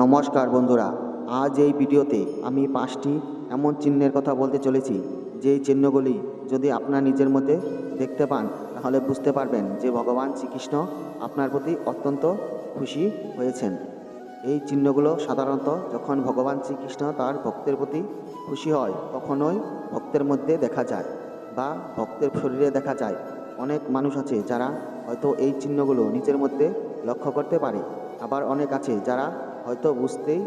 নমস্কার বন্ধুরা, আজ এই ভিডিওতে আমি পাঁচটি এমন চিহ্নের কথা বলতে চলেছি, যেই চিহ্নগুলি যদি আপনার নিজের মধ্যে দেখতে পান, তাহলে বুঝতে পারবেন যে ভগবান শ্রীকৃষ্ণ আপনার প্রতি অত্যন্ত খুশি হয়েছেন। এই চিহ্নগুলো সাধারণত যখন ভগবান শ্রীকৃষ্ণ তার ভক্তের প্রতি খুশি হয়, তখনই ভক্তের মধ্যে দেখা যায় বা ভক্তের শরীরে দেখা যায়। অনেক মানুষ আছে যারা হয়তো এই চিহ্নগুলো নিজের মধ্যে লক্ষ্য করতে পারে, আবার অনেক আছে যারা হয়তো বুঝতেই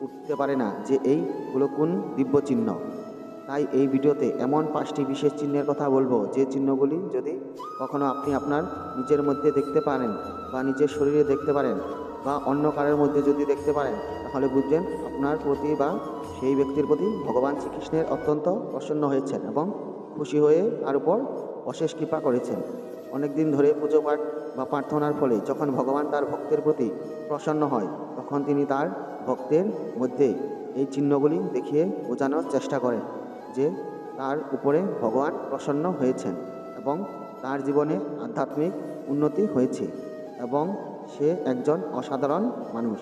উঠতে পারে না যে এইগুলো কোন দিব্য চিহ্ন তাই এই ভিডিওতে এমন পাঁচটি বিশেষ চিহ্নের কথা বলব। যে চিহ্নগুলি যদি কখনো আপনি আপনার নিজের মধ্যে দেখতে পারেন বা নিজের শরীরে দেখতে পারেন বা অন্য কারোর মধ্যে যদি দেখতে পারেন, তাহলে বুঝবেন আপনার প্রতি বা সেই ব্যক্তির প্রতি ভগবান শ্রীকৃষ্ণের অত্যন্ত প্রসন্ন হয়েছেন এবং খুশি হয়ে তার উপর অশেষ কৃপা করেছেন। অনেক দিন ধরে পুজো পাঠ বা প্রার্থনার ফলে যখন ভগবান তার ভক্তের প্রতি প্রসন্ন হয়, তখন তিনি তার ভক্তের মধ্যে এই চিহ্নগুলি দেখিয়ে বোঝানোর চেষ্টা করেন যে তার উপরে ভগবান প্রসন্ন হয়েছেন এবং তার জীবনে আধ্যাত্মিক উন্নতি হয়েছে এবং সে একজন অসাধারণ মানুষ।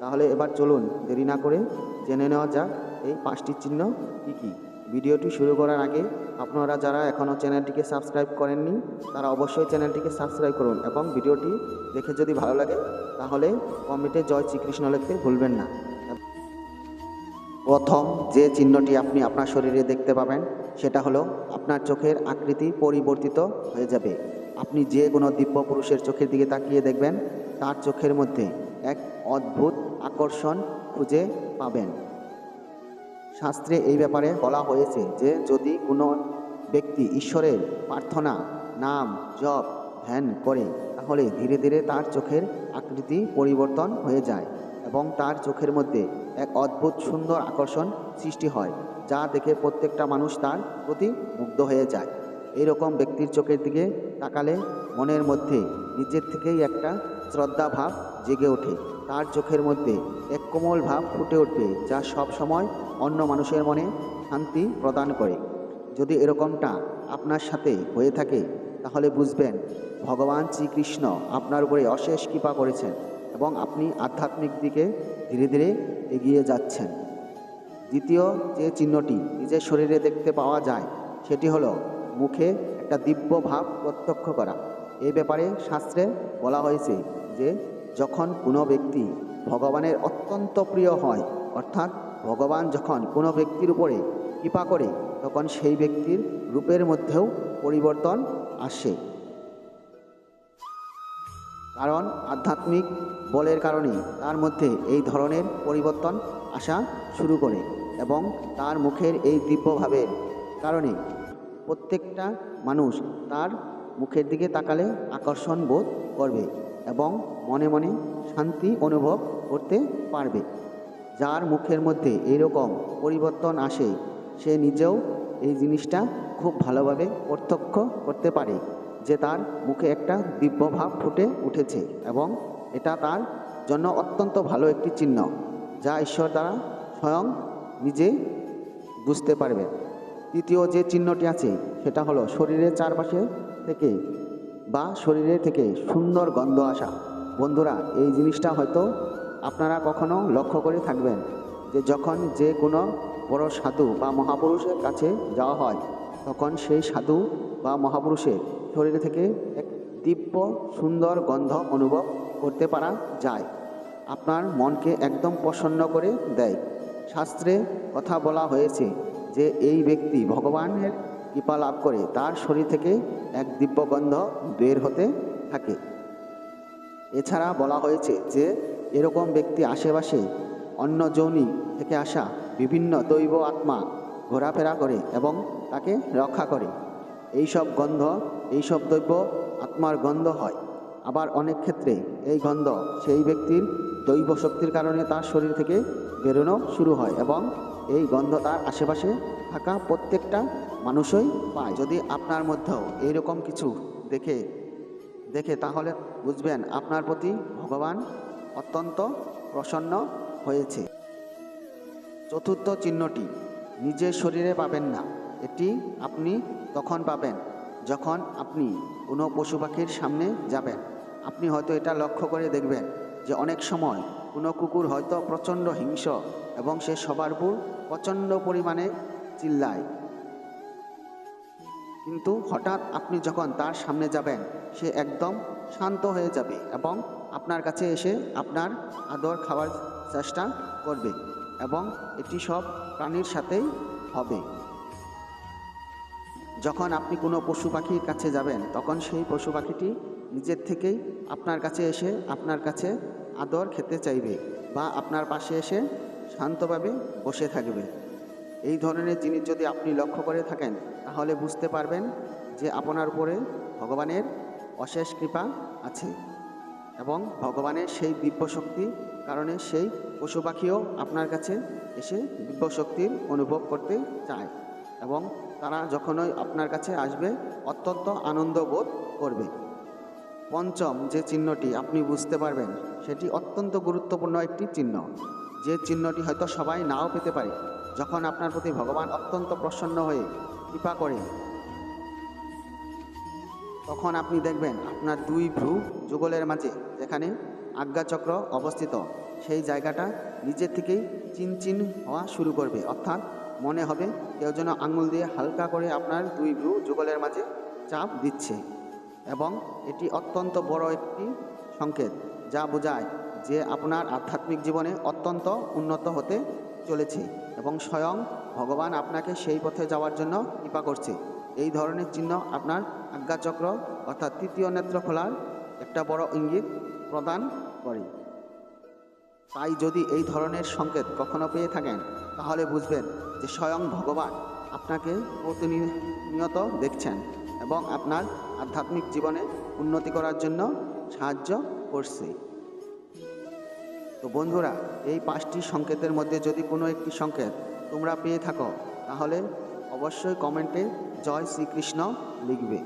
তাহলে এবার চলুন দেরি না করে জেনে নেওয়া যাক এই পাঁচটি চিহ্ন কী কী। ভিডিওটি শুরু করার আগে আপনারা যারা এখনও চ্যানেলটিকে সাবস্ক্রাইব করেননি, তারা অবশ্যই চ্যানেলটিকে সাবস্ক্রাইব করুন এবং ভিডিওটি দেখে যদি ভালো লাগে, তাহলে কমেন্টে জয় শ্রীকৃষ্ণ লিখতে ভুলবেন না। প্রথম যে চিহ্নটি আপনি আপনার শরীরে দেখতে পাবেন, সেটা হলো আপনার চোখের আকৃতি পরিবর্তিত হয়ে যাবে। আপনি যে কোনো দিব্য পুরুষের চোখের দিকে তাকিয়ে দেখবেন, তার চোখের মধ্যে এক অদ্ভুত আকর্ষণ খুঁজে পাবেন। শাস্ত্রে এই ব্যাপারে বলা হয়েছে যে, যদি কোনো ব্যক্তি ঈশ্বরের প্রার্থনা, নাম, জপ, ধ্যান করে, তাহলে ধীরে ধীরে তার চোখের আকৃতি পরিবর্তন হয়ে যায় এবং তার চোখের মধ্যে এক অদ্ভুত সুন্দর আকর্ষণ সৃষ্টি হয়, যা দেখে প্রত্যেকটা মানুষ তার প্রতি মুগ্ধ হয়ে যায়। এইরকম ব্যক্তির চোখের দিকে তাকালে মনের মধ্যে নিজের থেকেই একটা শ্রদ্ধা ভাব জেগে ওঠে। তার চোখের মধ্যে এক কোমল ভাব ফুটে উঠবে যা সব সময় অন্য মানুষের মনে শান্তি প্রদান করে। যদি এরকমটা আপনার সাথে হয়ে থাকে, তাহলে বুঝবেন ভগবান শ্রীকৃষ্ণ আপনার উপরে অশেষ কৃপা করেছেন এবং আপনি আধ্যাত্মিক দিকে ধীরে ধীরে এগিয়ে যাচ্ছেন। দ্বিতীয় যে চিহ্নটি নিজের শরীরে দেখতে পাওয়া যায়, সেটি হলো মুখে একটা দিব্য ভাব প্রত্যক্ষ করা। এই ব্যাপারে শাস্ত্রে বলা হয়েছে যে, যখন কোনো ব্যক্তি ভগবানের অত্যন্ত প্রিয় হয়, অর্থাৎ ভগবান যখন কোনো ব্যক্তির উপরে কৃপা করে, তখন সেই ব্যক্তির রূপের মধ্যেও পরিবর্তন আসে। কারণ আধ্যাত্মিক বলের কারণে তার মধ্যে এই ধরনের পরিবর্তন আসা শুরু করে এবং তার মুখের এই দিব্যভাবের কারণে প্রত্যেকটা মানুষ তার মুখের দিকে তাকালে আকর্ষণ বোধ করবে এবং মনে মনে শান্তি অনুভব করতে পারবে। যার মুখের মধ্যে এইরকম পরিবর্তন আসে, সে নিজেও এই জিনিসটা খুব ভালোভাবে প্রত্যক্ষ করতে পারে যে তার মুখে একটা দিব্য ভাব ফুটে উঠেছে এবং এটা তার জন্য অত্যন্ত ভালো একটি চিহ্ন, যা ঈশ্বর দ্বারা স্বয়ং নিজে বুঝতে পারবে। তৃতীয় যে চিহ্নটি আছে, সেটা হলো শরীরের চারপাশে থেকে বা শরীরের থেকে সুন্দর গন্ধ আসা। বন্ধুরা, এই জিনিসটা হয়তো আপনারা কখনো লক্ষ্য করে থাকবেন যে যখন যে কোনো বড় সাধু বা মহাপুরুষের কাছে যাওয়া হয়, তখন সেই সাধু বা মহাপুরুষের শরীর থেকে এক দিব্য সুন্দর গন্ধ অনুভব করতে পারা যায়। আপনার মনকে একদম প্রসন্ন করে দেয়। শাস্ত্রে কথা বলা হয়েছে যে এই ব্যক্তি ভগবানের কৃপা লাভ করে, তার শরীর থেকে এক দিব্য গন্ধ বের হতে থাকে। এছাড়া বলা হয়েছে যে, এরকম ব্যক্তি আশেপাশে অন্য যৌনি থেকে আসা বিভিন্ন দৈব আত্মা ঘোরাফেরা করে এবং তাকে রক্ষা করে। এইসব গন্ধ, এইসব দৈব আত্মার গন্ধ হয়। আবার অনেক ক্ষেত্রে এই গন্ধ সেই ব্যক্তির দৈব শক্তির কারণে তার শরীর থেকে বেরোনো শুরু হয় এবং এই গন্ধ তার আশেপাশে থাকা প্রত্যেকটা মানুষই পায়। যদি আপনার মধ্যেও এইরকম কিছু দেখে দেখে, তাহলে বুঝবেন আপনার প্রতি ভগবান অত্যন্ত প্রসন্ন হয়েছে। চতুর্থ চিহ্নটি নিজের শরীরে পাবেন না। এটি আপনি তখন পাবেন যখন আপনি কোনো পশু পাখির সামনে যাবেন। আপনি হয়তো এটা লক্ষ্য করে দেখবেন। যে অনেক সময় কোনো কুকুর হয়তো প্রচণ্ড হিংস্র এবং সে সবার উপর প্রচণ্ড পরিমাণে চিল্লায়। কিন্তু হঠাৎ আপনি যখন তার সামনে যাবেন, সে একদম শান্ত হয়ে যাবে এবং আপনার কাছে এসে আপনার আদর খাওয়ার চেষ্টা করবে এবং এটি সব প্রাণীর সাথেই হবে। যখন আপনি কোনো পশু পাখির কাছে যাবেন, তখন সেই পশু পাখিটি নিজের থেকেই আপনার কাছে এসে আপনার কাছে আদর খেতে চাইবে বা আপনার পাশে এসে শান্তভাবে বসে থাকবে। এই ধরনের জিনিস যদি আপনি লক্ষ্য করে থাকেন, তাহলে বুঝতে পারবেন যে আপনার উপরে ভগবানের অশেষ কৃপা আছে এবং ভগবানের সেই দিব্য শক্তি কারণে সেই পশু পাখিও আপনার কাছে এসে দিব্য শক্তির অনুভব করতে চায়। এবং তারা যখনই আপনার কাছে আসবে, অত্যন্ত আনন্দ বোধ করবে। পঞ্চম যে চিহ্নটি আপনি বুঝতে পারবেন, সেটি অত্যন্ত গুরুত্বপূর্ণ একটি চিহ্ন। যে চিহ্নটি হয়তো সবাই নাও পেতে পারে। যখন আপনার প্রতি ভগবান অত্যন্ত প্রসন্ন হয়ে কৃপা করে, তখন আপনি দেখবেন আপনার দুই ভ্রু যুগলের মাঝে, যেখানে আজ্ঞাচক্র অবস্থিত, সেই জায়গাটা নিজের থেকেই চিনচিন হওয়া শুরু করবে। অর্থাৎ মনে হবে কেউ যেন আঙুল দিয়ে হালকা করে আপনার দুই ভ্রু যুগলের মাঝে চাপ দিচ্ছে। এবং এটি অত্যন্ত বড় একটি সংকেত, যা বোঝায় যে আপনার আধ্যাত্মিক জীবনে অত্যন্ত উন্নত হতে চলেছে এবং স্বয়ং ভগবান আপনাকে সেই পথে যাওয়ার জন্য কৃপা করছে। এই ধরনের চিহ্ন আপনার আজ্ঞাচক্র অর্থাৎ তৃতীয় নেত্র খোলার একটা বড় ইঙ্গিত প্রদান করে। তাই যদি এই ধরনের সংকেত কখনো পেয়ে থাকেন, তাহলে বুঝবেন যে স্বয়ং ভগবান আপনাকে প্রতিনিয়ত দেখছেন এবং আপনার আধ্যাত্মিক জীবনে উন্নতি করার জন্য সাহায্য করছে। তো বন্ধুরা, এই পাঁচটি সংকেতের মধ্যে যদি কোনো একটি সংকেত তোমরা পেয়ে থাকো, তাহলে অবশ্যই কমেন্টে জয় শ্রীকৃষ্ণ লিখবে।